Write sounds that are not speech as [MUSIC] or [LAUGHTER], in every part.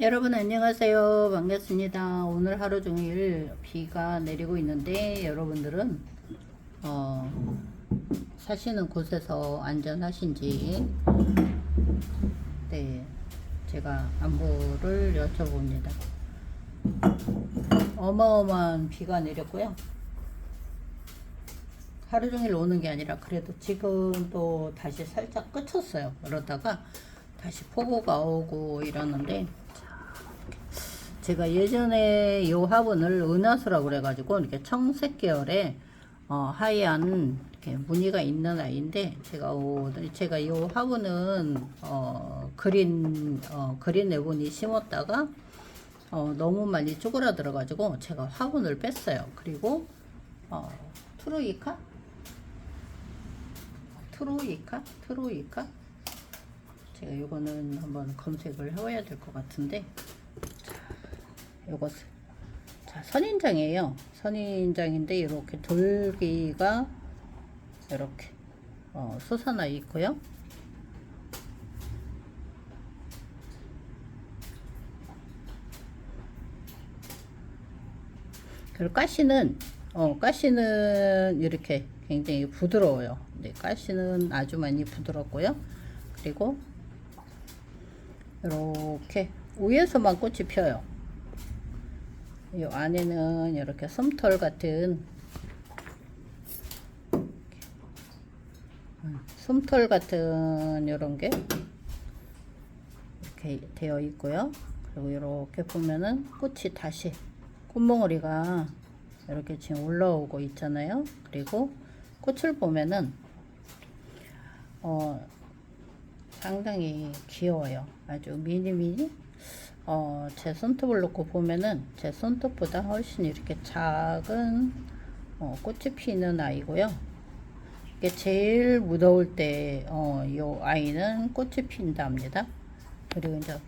여러분 안녕하세요. 반갑습니다. 오늘 하루 종일 비가 내리고 있는데 여러분들은 어, 사시는 곳에서 안전하신지 네 제가 안부를 여쭤봅니다. 어마어마한 비가 내렸고요. 하루 종일 오는 게 아니라 그래도 지금 또 다시 살짝 그쳤어요. 그러다가 다시 폭우가 오고 이러는데 제가 예전에 요 화분을 은하수라고 그래가지고 이렇게 청색 계열의 어, 하얀 이렇게 무늬가 있는 아이인데 제가 오, 제가 요 화분은 어, 그린 어, 그린 애분이 심었다가 어, 너무 많이 쪼그라들어 가지고 제가 화분을 뺐어요. 그리고 어, 트로이카? 트로이카? 트로이카? 제가 요거는 한번 검색을 해봐야 될 것 같은데 요것 자 선인장이에요. 선인장인데 이렇게 돌기가 이렇게 어, 솟아나 있고요. 그리고 가시는 어 가시는 이렇게 굉장히 부드러워요. 네 가시는 아주 많이 부드럽고요. 그리고 이렇게 위에서만 꽃이 펴요 이 안에는 이렇게 솜털 같은 음, 솜털 같은 이런 게 이렇게 되어 있고요. 그리고 이렇게 보면은 꽃이 다시 꽃몽오리가 이렇게 지금 올라오고 있잖아요. 그리고 꽃을 보면은 어 상당히 귀여워요. 아주 미니미니 어, 제 손톱을 놓고 보면은 제 손톱보다 훨씬 이렇게 작은 어, 꽃이 피는 아이고요. 이게 제일 무더울 때, 어, 요 아이는 꽃이 핀답니다. 그리고 이제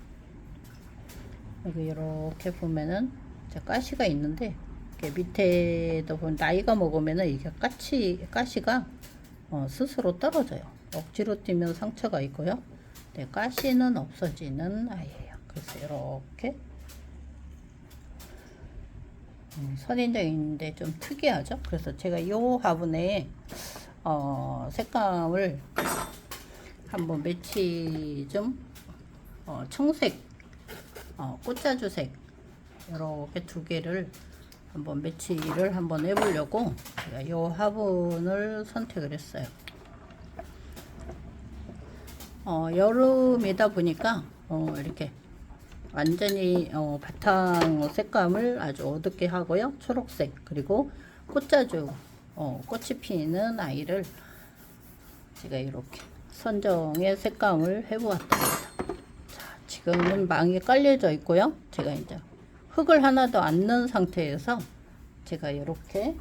여기 이렇게 보면은 이제 가시가 있는데 이렇게 밑에도 보면 나이가 먹으면은 이게 가시 가시가 어, 스스로 떨어져요. 억지로 뛰면 상처가 있고요. 네, 가시는 없어지는 아이예요. 그래서 이렇게 음, 선인장인데 좀 특이하죠. 그래서 제가 이 화분에 어, 색감을 한번 매치 좀 어, 청색, 어, 꽃자주색 이렇게 두 개를 한번 매치를 한번 해보려고 제가 이 화분을 선택을 했어요. 어, 여름이다 보니까 어, 이렇게 완전히 어, 바탕 색감을 아주 어둡게 하고요. 초록색 그리고 꽃자주 어, 꽃이 피는 아이를 제가 이렇게 선정의 색감을 해보았답니다. 자, 지금은 망이 깔려져 있고요. 제가 이제 흙을 하나도 안 넣은 상태에서 제가 이렇게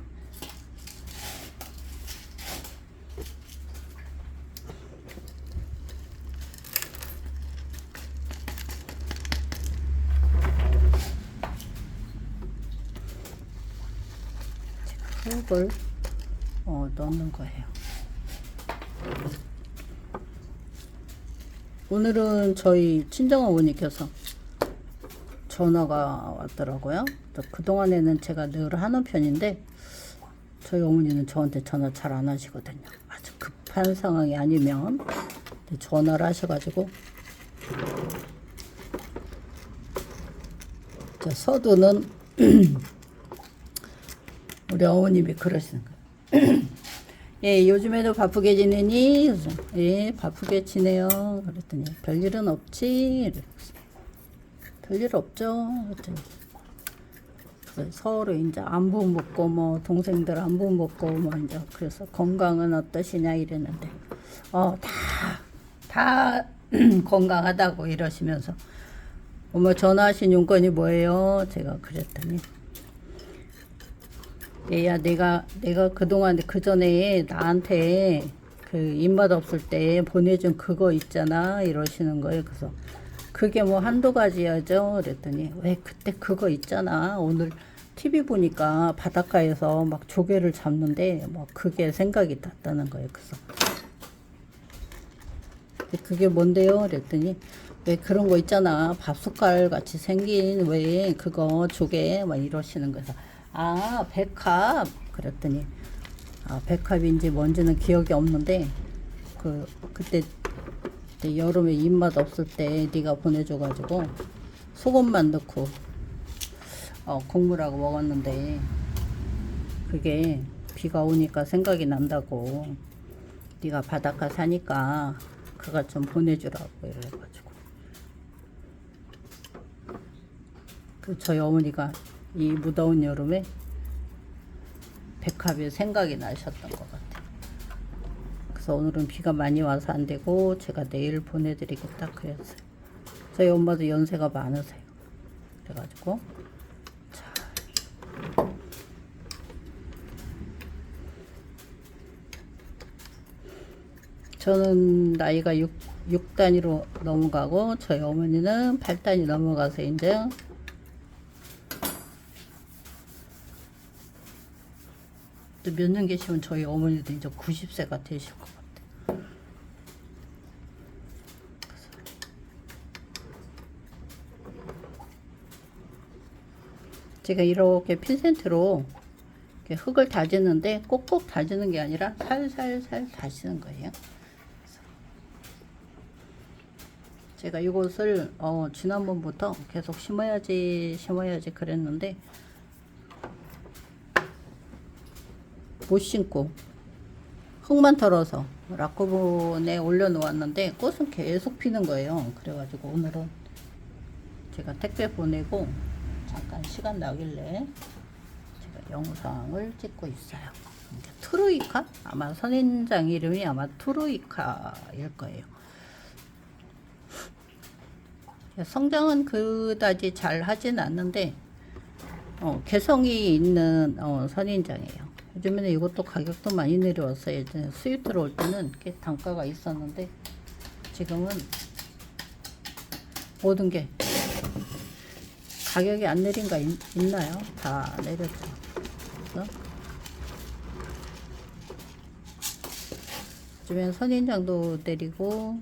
흙을 어, 넣는 거예요. 오늘은 저희 친정 어머니께서 전화가 왔더라고요. 또 그동안에는 제가 늘 하는 편인데 저희 어머니는 저한테 전화 잘 안 하시거든요. 아주 급한 상황이 아니면 전화를 하셔가지고 저 서두는 [CLEARS THROAT] 우리 어머님이 그러시는 거예요. [CLEARS THROAT] 예, 요즘에도 바쁘게 지내니? 예, 바쁘게 지내요. 그랬더니, 별일은 없지? 별일 없죠? 그랬더니, 서로 이제 안부 묻고, 뭐, 동생들 안부 묻고, 뭐, 이제, 그래서 건강은 어떠시냐 이랬는데, 어, 다, 다 [CLEARS THROAT] 건강하다고 이러시면서, 어머, 전화하신 용건이 뭐예요? 제가 그랬더니, 얘야 내가 내가 그동안 그 전에 나한테 그 입맛 없을 때 보내준 그거 있잖아 이러시는 거예요. 그래서 그게 뭐 한두 가지야죠. 그랬더니 왜 그때 그거 있잖아. 오늘 TV 보니까 바닷가에서 막 조개를 잡는데 뭐 그게 생각이 났다는 거예요. 그래서 그게 뭔데요? 그랬더니 왜 그런 거 있잖아 밥 숟갈 같이 생긴 왜 그거 조개 막 이러시는 거예요. 아 백합. 그랬더니 아 백합인지 뭔지는 기억이 없는데 그 그때, 그때 여름에 입맛 없을 때 네가 보내줘가지고 소금만 넣고 어, 국물하고 먹었는데 그게 비가 오니까 생각이 난다고. 네가 바닷가 사니까 그거 좀 보내주라고 이래가지고. 그 저희 어머니가 이 무더운 여름에 백합이 생각이 나셨던 것 같아요. 그래서 오늘은 비가 많이 와서 안 되고 제가 내일 보내드리겠다 그랬어요. 저희 엄마도 연세가 많으세요. 그래가지고 자 저는 나이가 6, 6단위로 넘어가고 저희 어머니는 8단위 넘어가서 이제 또 몇 년 계시면 저희 어머니도 이제 90세가 되실 것 같아요. 제가 이렇게 핀센트로 이렇게 흙을 다지는데 꼭꼭 다지는 게 아니라 살살살 다지는 거예요. 제가 이것을 어, 지난번부터 계속 심어야지 심어야지 그랬는데 못 심고 흙만 털어서 라코본에 올려놓았는데 꽃은 계속 피는 거예요. 그래가지고 오늘은 제가 택배 보내고 잠깐 시간 나길래 제가 영상을 찍고 있어요. 트루이카? 아마 선인장 이름이 아마 트루이카일 거예요. 성장은 그다지 잘 하진 않는데 어, 개성이 있는 어, 선인장이에요. 요즘에는 이것도 가격도 많이 내려왔어요. 예전에 수입 들어올 때는 꽤 단가가 있었는데 지금은 모든 게 가격이 안 내린 거 있, 있나요? 다 내렸죠. 요즘엔 선인장도 내리고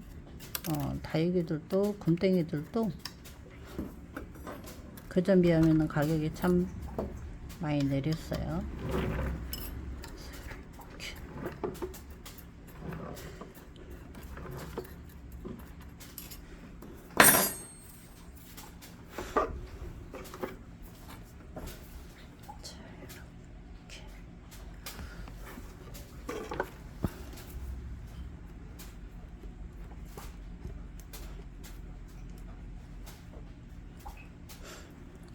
어, 다육이들도 금땡이들도 그전 비하면 가격이 참 많이 내렸어요.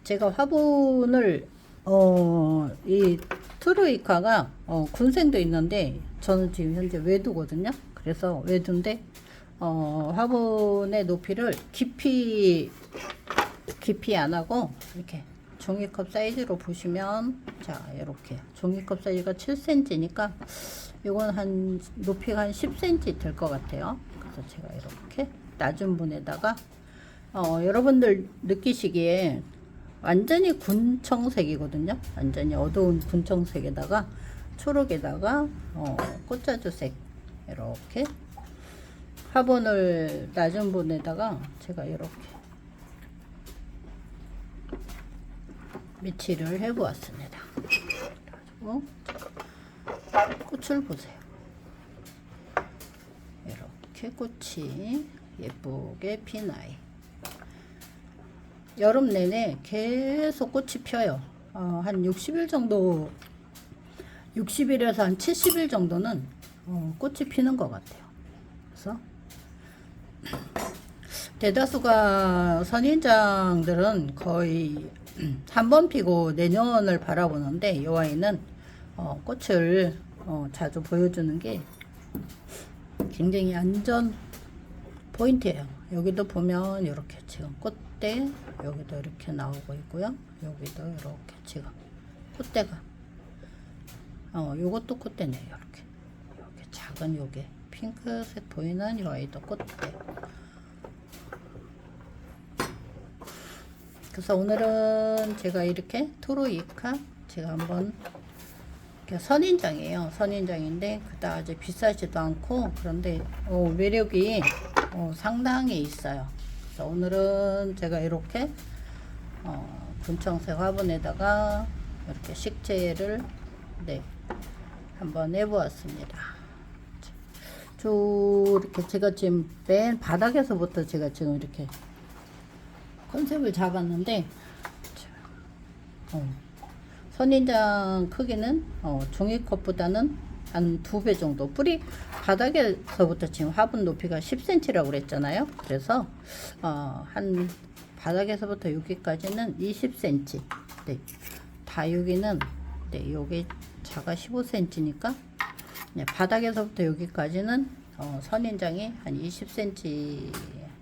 제가 화분을 어, 이 트루이카가 어, 군생도 있는데 저는 지금 현재 외두거든요. 그래서 외두인데 어, 화분의 높이를 깊이 깊이 안 하고 이렇게 종이컵 사이즈로 보시면 자 이렇게 종이컵 사이즈가 7cm니까 이건 한 높이가 한 10cm 될 것 같아요. 그래서 제가 이렇게 낮은 분에다가 어, 여러분들 느끼시기에 완전히 군청색이거든요. 완전히 어두운 군청색에다가 초록에다가 어, 꽃자주색 이렇게 화분을 낮은 분에다가 제가 이렇게 미치를 해보았습니다. 그리고 꽃을 보세요. 이렇게 꽃이 예쁘게 핀 아이. 여름 내내 계속 꽃이 펴요. 어, 한 60일 정도, 60일에서 한 70일 정도는 어, 꽃이 피는 것 같아요. 그래서 [CLEARS THROAT] 대다수가 선인장들은 거의 [CLEARS THROAT] 한 번 피고 내년을 바라보는데 이 아이는 어, 꽃을 어, 자주 보여주는 게 굉장히 안전 포인트예요. 여기도 보면 이렇게 지금 꽃대 여기도 이렇게 나오고 있고요. 여기도 이렇게 지금 꽃대가 어 요것도 꽃대네요. 이렇게 이렇게 작은 요게 핑크색 보이는 이 아이도 꽃대. 그래서 오늘은 제가 이렇게 토로이카 제가 한번 선인장이에요. 선인장인데 그다지 비싸지도 않고 그런데 어, 매력이 어, 상당히 있어요. 그래서 오늘은 제가 이렇게 어, 분청색 화분에다가 이렇게 식재를 네 한번 해보았습니다. 저 이렇게 제가 지금 맨 바닥에서부터 제가 지금 이렇게 컨셉을 잡았는데 자, 어, 선인장 크기는 어, 종이컵보다는 한 두 배 정도. 뿌리 바닥에서부터 지금 화분 높이가 10cm라고 그랬잖아요. 그래서 어, 한 바닥에서부터 여기까지는 20cm 네. 다 여기는 네, 여기 자가 15cm니까 네, 바닥에서부터 여기까지는 어, 선인장이 한 20cm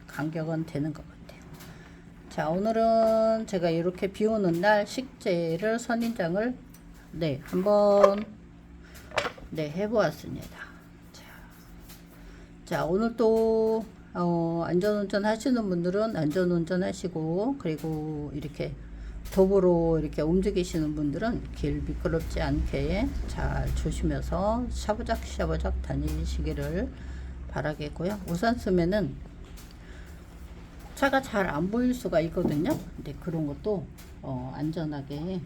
간격은 되는 것 같아요. 자 오늘은 제가 이렇게 비 오는 날 식재를 선인장을 네 한번 네 해보았습니다 자, 자 오늘 또 어, 안전운전 하시는 분들은 안전운전 하시고 그리고 이렇게 도보로 이렇게 움직이시는 분들은 길 미끄럽지 않게 잘 조심해서 샤부작 샤부작 다니시기를 바라겠고요 우산 쓰면은 차가 잘 안 보일 수가 있거든요. 근데 그런 것도 어, 안전하게 잘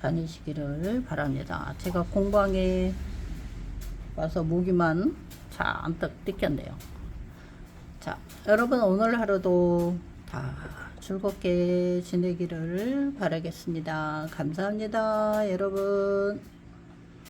다니시기를 바랍니다. 제가 공방에 와서 모기만 잔뜩 뜯겼네요. 자, 여러분 오늘 하루도 다 즐겁게 지내기를 바라겠습니다. 감사합니다, 여러분.